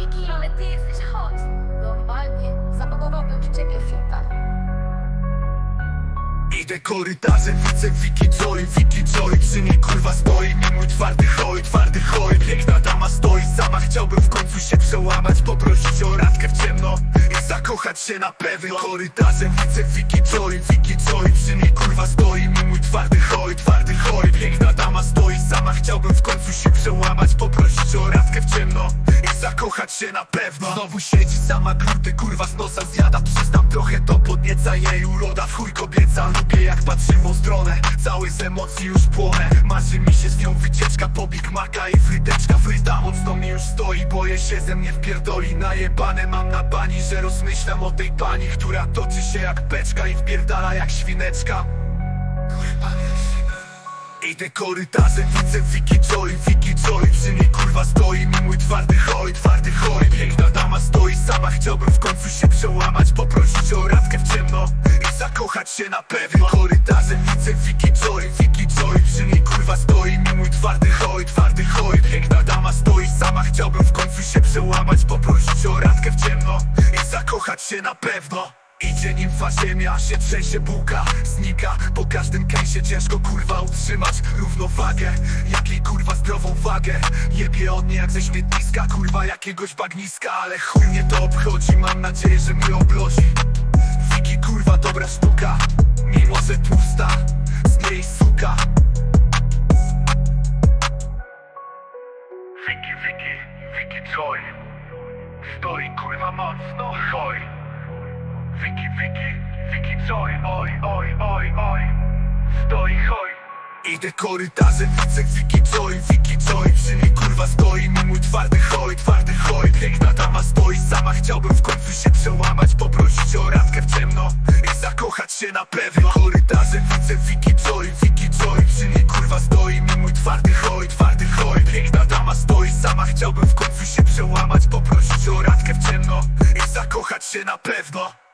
Wiki, ale widzę Wiki Wiki Przy niej kurwa stoi mi mój twardy choj, twardy choj Piękna dama stoi sama, chciałbym w końcu się przełamać. Poprosić o radkę w ciemno i zakochać się na pewno. Korytarzem widzę Wiki Joy, Wiki Joy Przy niej kurwa stoi mi mój twardy choj, na pewno. Znowu siedzi sama grudy, kurwa z nosa zjada. Przyznam trochę to podnieca jej uroda. W chuj kobieca Lubię jak patrzy w stronę, cały z emocji już płonę. Marzy mi się z nią wycieczka po Big Maca i fryteczka. Fryta mocno mi już stoi, boję się ze mnie wpierdoli Najebane mam na pani, że rozmyślam o tej pani Która toczy się jak beczka i wpierdala jak świneczka Idę korytarzem, widzę Wiki Joy, Wiki Joy. Przy niej kurwa stoi mi mój twardy choj, twardy choj Piękna dama stoi sama, chciałbym w końcu się przełamać Poprosić o radkę w ciemno i zakochać się na pewno. Korytarzem widzę Wiki Joy, Wiki Joy. Przy niej kurwa stoi mi mój twardy choj, twardy choj Piękna dama stoi sama, chciałbym w końcu się przełamać Poprosić o radkę w ciemno i zakochać się na pewno Idzie nimfa ziemia, się trzęsie bułka Znika, po każdym kęsie ciężko kurwa utrzymać równowagę. Jakiej kurwa zdrową wagę? Jebie od niej jak ze śmietniska Kurwa jakiegoś bagniska. Ale chuj mnie to obchodzi Mam nadzieję, że mnie oblozi Wiki kurwa dobra sztuka Mimo że tłusta Z niej suka. Wiki, Wiki, Wiki Joy. Stoi kurwa mocno, hoj. Wiki, Wiki, Wiki Joy, oj, oj, oj, oj. Stoi hoj. Idę korytarzem, widzę Wiki Joy, Wiki Joy Przy niej kurwa stoi mi mój twardy choj, twardy choj Piękna dama stoi sama, chciałbym w końcu się przełamać. Poprosić o radkę w ciemno i zakochać się na pewno Korytarzem widzę Wiki Joy, Wiki Joy Przy niej kurwa stoi mi mój twardy choj, twardy choj Piękna dama stoi sama, chciałbym w końcu się przełamać. Poprosić o radkę w ciemno i zakochać się na pewno